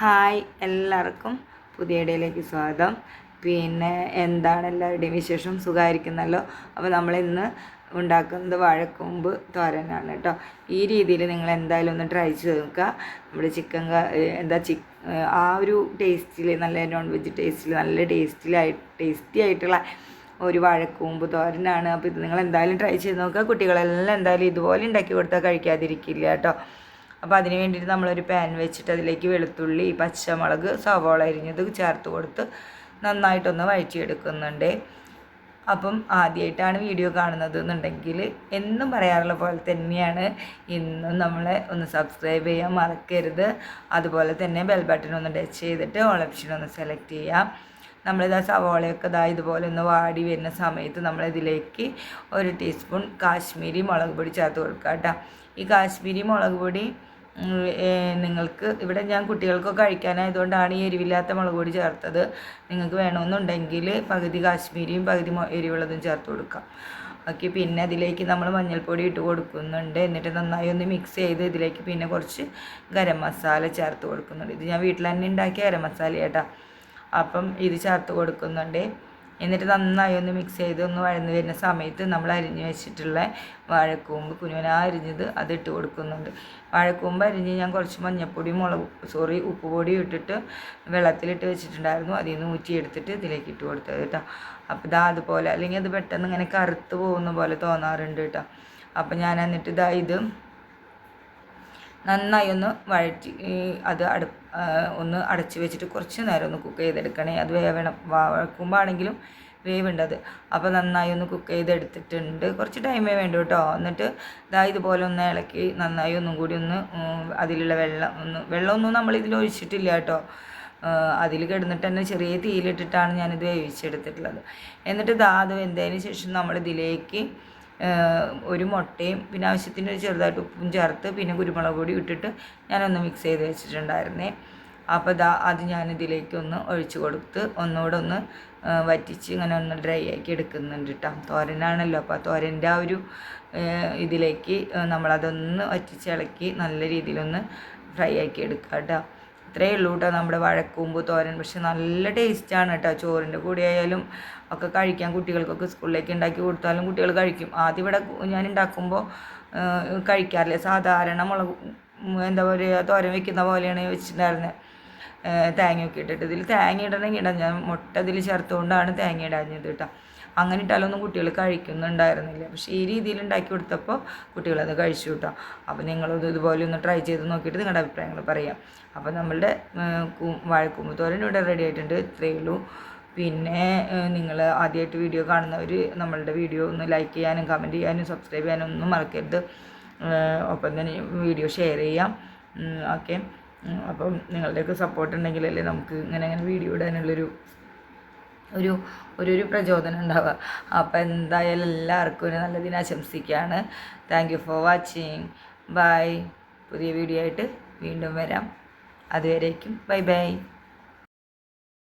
Hi എല്ലാവർക്കും പുതിയ ഇടയിലേക്ക് സ്വാഗതം. പിന്നെ എന്താണ് എല്ലാവരുടെയും വിശേഷം? സുഖമായിരിക്കുന്നല്ലോ? അപ്പോൾ നമ്മൾ ഇന്ന് ഉണ്ടാക്കുന്നത് വാഴക്കൊമ്പ് തോരനാണ് കേട്ടോ. ഈ രീതിയിൽ നിങ്ങൾ എന്തായാലും ഒന്ന് ട്രൈ ചെയ്ത് നോക്കുക. നമ്മുടെ ചിക്കൻ എന്താ ചിക്ക് ആ ഒരു ടേസ്റ്റിൽ നല്ല നോൺ വെജ് ടേസ്റ്റിൽ നല്ല ടേസ്റ്റിലായി ടേസ്റ്റി ആയിട്ടുള്ള ഒരു വാഴക്കൂമ്പ് തോരനാണ്. അപ്പോൾ ഇത് നിങ്ങൾ എന്തായാലും ട്രൈ ചെയ്ത് നോക്കുക. കുട്ടികളെല്ലാം എന്തായാലും ഇതുപോലെ ഉണ്ടാക്കി കൊടുത്താൽ കഴിക്കാതിരിക്കില്ല കേട്ടോ. അപ്പോൾ അതിന് വേണ്ടിയിട്ട് നമ്മളൊരു പാൻ വെച്ചിട്ട് അതിലേക്ക് വെളുത്തുള്ളി പച്ചമുളക് സവോള അരിഞ്ഞത് ചേർത്ത് കൊടുത്ത് നന്നായിട്ടൊന്ന് വഴറ്റിയെടുക്കുന്നുണ്ട്. അപ്പം ആദ്യമായിട്ടാണ് വീഡിയോ കാണുന്നത് എന്നുണ്ടെങ്കിൽ എന്നും പറയാറുള്ള പോലെ തന്നെയാണ്. ഇന്നും നമ്മളെ ഒന്ന് സബ്സ്ക്രൈബ് ചെയ്യാൻ മറക്കരുത്. അതുപോലെ തന്നെ ബെൽ ബട്ടൺ ഒന്ന് ടച്ച് ചെയ്തിട്ട് ഓൾ ഓപ്ഷൻ ഒന്ന് സെലക്ട് ചെയ്യാം. നമ്മളിതാ സവോളയൊക്കെ ഇതാ ഇതുപോലെ ഒന്ന് വാടി വരുന്ന സമയത്ത് നമ്മളിതിലേക്ക് ഒരു ടീസ്പൂൺ കാശ്മീരി മുളക് പൊടി ചേർത്ത് കൊടുക്കുക കേട്ടോ ഈ കാശ്മീരി മുളക് പൊടി നിങ്ങൾക്ക് ഇവിടെ ഞാൻ കുട്ടികൾക്കൊക്കെ കഴിക്കാനായതുകൊണ്ടാണ് ഈ എരിവില്ലാത്ത മുളക് പൊടി ചേർത്തത്. നിങ്ങൾക്ക് വേണമെന്നുണ്ടെങ്കിൽ പകുതി കാശ്മീരിയും പകുതി എരിവുള്ളതും ചേർത്ത് കൊടുക്കാം. ഓക്കെ പിന്നെ അതിലേക്ക് നമ്മൾ മഞ്ഞൾപ്പൊടി ഇട്ട് കൊടുക്കുന്നുണ്ട്. എന്നിട്ട് നന്നായി ഒന്ന് മിക്സ് ചെയ്ത് ഇതിലേക്ക് പിന്നെ കുറച്ച് ഗരം മസാല ചേർത്ത് കൊടുക്കുന്നുണ്ട്. ഇത് ഞാൻ വീട്ടിൽ തന്നെ ഉണ്ടാക്കിയ ഗരം മസാല കേട്ടോ അപ്പം ഇത് ചേർത്ത് കൊടുക്കുന്നുണ്ട്. എന്നിട്ട് നന്നായി ഒന്ന് മിക്സ് ചെയ്ത് ഒന്ന് വഴന്ന് വരുന്ന സമയത്ത് നമ്മൾ അരിഞ്ഞ് വെച്ചിട്ടുള്ള വാഴക്കൂമ്പ് കുനുവന അരിഞ്ഞത് അത് ഇട്ട് കൊടുക്കുന്നുണ്ട്. വാഴക്കൂമ്പ് അരിഞ്ഞ് ഞാൻ കുറച്ച് മഞ്ഞൾപ്പൊടി മുളക് സോറി ഉപ്പ് പൊടി ഇട്ടിട്ട് വെള്ളത്തിലിട്ട് വെച്ചിട്ടുണ്ടായിരുന്നു. അതിൽ നിന്ന് ഊറ്റി എടുത്തിട്ട് ഇതിലേക്ക് ഇട്ട് കൊടുത്തത് കേട്ടോ. അപ്പോൾ ഇതാ അതുപോലെ അല്ലെങ്കിൽ അത് പെട്ടെന്ന് ഇങ്ങനെ കറുത്ത് പോകുന്ന പോലെ തോന്നാറുണ്ട് കേട്ടോ. അപ്പോൾ ഞാൻ എന്നിട്ട് ഇതാ ഇത് നന്നായി ഒന്ന് വഴറ്റി അത് അട ഒന്ന് അടച്ചു വെച്ചിട്ട് കുറച്ച് നേരം ഒന്ന് കുക്ക് ചെയ്തെടുക്കണേ. അത് വേവണം. വഴക്കുമ്പോഴാണെങ്കിലും വേവുണ്ടത് അപ്പോൾ നന്നായി ഒന്ന് കുക്ക് ചെയ്തെടുത്തിട്ടുണ്ട്. കുറച്ച് ടൈമേ വേണ്ടു കേട്ടോ എന്നിട്ട് ഇതാ ഇതുപോലെ ഒന്ന് ഇളക്കി നന്നായി ഒന്നും കൂടി ഒന്ന് അതിലുള്ള വെള്ളം ഒന്ന് വെള്ളമൊന്നും നമ്മൾ ഇതിൽ ഒഴിച്ചിട്ടില്ല കേട്ടോ അതിൽ കിടന്നിട്ട് തന്നെ ചെറിയ തീയിലിട്ടിട്ടാണ് ഞാനിത് വേവിച്ചെടുത്തിട്ടുള്ളത്. എന്നിട്ട് ഇതാ അത് വെന്തതിന് ശേഷം നമ്മളിതിലേക്ക് ഒരു മുട്ടയും പിന്നെ ആവശ്യത്തിന് ഒരു ചെറുതായിട്ട് ഉപ്പും ചേർത്ത് പിന്നെ കുരുമുളക് പൊടി ഇട്ടിട്ട് ഞാനൊന്ന് മിക്സ് ചെയ്ത് വെച്ചിട്ടുണ്ടായിരുന്നേ. അപ്പോൾ ഇതാ അത് ഞാനിതിലേക്ക് ഒന്ന് ഒഴിച്ചു കൊടുത്ത് ഒന്നുകൂടെ ഒന്ന് വറ്റിച്ച് ഇങ്ങനെ ഒന്ന് ഡ്രൈ ആക്കി എടുക്കുന്നുണ്ട് കേട്ടോ തോരനാണല്ലോ. അപ്പോൾ തോരന്റെ ആ ഒരു ഇതിലേക്ക് നമ്മളതൊന്ന് വറ്റിച്ചിളക്കി നല്ല രീതിയിലൊന്ന് ഫ്രൈ ആക്കി എടുക്കുക കേട്ടോ ഇത്രയേ ഉള്ളൂ കേട്ടോ നമ്മുടെ വഴക്കൂമ്പ് തോരൻ. പക്ഷെ നല്ല ടേസ്റ്റാണ് കേട്ടോ ചോറിന്റെ കൂടെ ആയാലും ഒക്കെ കഴിക്കാൻ കുട്ടികൾക്കൊക്കെ സ്കൂളിലേക്ക് ഉണ്ടാക്കി കൊടുത്താലും കുട്ടികൾ കഴിക്കും. ആദ്യം ഇവിടെ ഞാൻ ഉണ്ടാക്കുമ്പോൾ കഴിക്കാറില്ല. സാധാരണ മുളക് എന്താ പറയുക തോരൻ വെക്കുന്ന പോലെയാണ് വെച്ചിട്ടുണ്ടായിരുന്നത് തേങ്ങയൊക്കെ ഇട്ടിട്ട്. ഇതിൽ തേങ്ങ ഇടണമെങ്കിൽ ഇടാം. ഞാൻ മുട്ട ഇതിൽ ചേർത്തുകൊണ്ടാണ് തേങ്ങ ഇടാഞ്ഞത് കേട്ടോ. അങ്ങനെ ഇട്ടാലൊന്നും കുട്ടികൾ കഴിക്കുന്നുണ്ടായിരുന്നില്ല. പക്ഷേ ഈ രീതിയിൽ ഉണ്ടാക്കി കൊടുത്തപ്പോൾ കുട്ടികളത് കഴിച്ചു കേട്ടോ അപ്പോൾ നിങ്ങളത് ഇതുപോലെ ഒന്ന് ട്രൈ ചെയ്ത് നോക്കിയിട്ട് നിങ്ങളുടെ അഭിപ്രായങ്ങൾ പറയാം. അപ്പോൾ നമ്മളുടെ വാഴക്കൂമ്പ് തോരൻ ഇവിടെ റെഡി ആയിട്ടുണ്ട്. ഇത്രയേ ഉള്ളൂ. പിന്നെ നിങ്ങൾ ആദ്യമായിട്ട് വീഡിയോ കാണുന്നവർ നമ്മളുടെ വീഡിയോ ഒന്ന് ലൈക്ക് ചെയ്യാനും കമന്റ് ചെയ്യാനും സബ്സ്ക്രൈബ് ചെയ്യാനും ഒന്നും മറക്കരുത്. ഒപ്പം തന്നെ വീഡിയോ ഷെയർ ചെയ്യാം. ഓക്കെ അപ്പം നിങ്ങളുടെയൊക്കെ സപ്പോർട്ട് ഉണ്ടെങ്കിലല്ലേ നമുക്ക് ഇങ്ങനെ ഇങ്ങനെ വീഡിയോ ഇടാനുള്ളൊരു ഒരു ഒരു ഒരു പ്രചോദനം ഉണ്ടാവുക. അപ്പോൾ എന്തായാലും എല്ലാവർക്കും ഒരു നല്ല ദിനം ആശംസിക്കുകയാണ്. Thank you for watching bye പുതിയ വീഡിയോ ആയിട്ട് വീണ്ടും വരാം. അതുവരേക്കും. Bye bye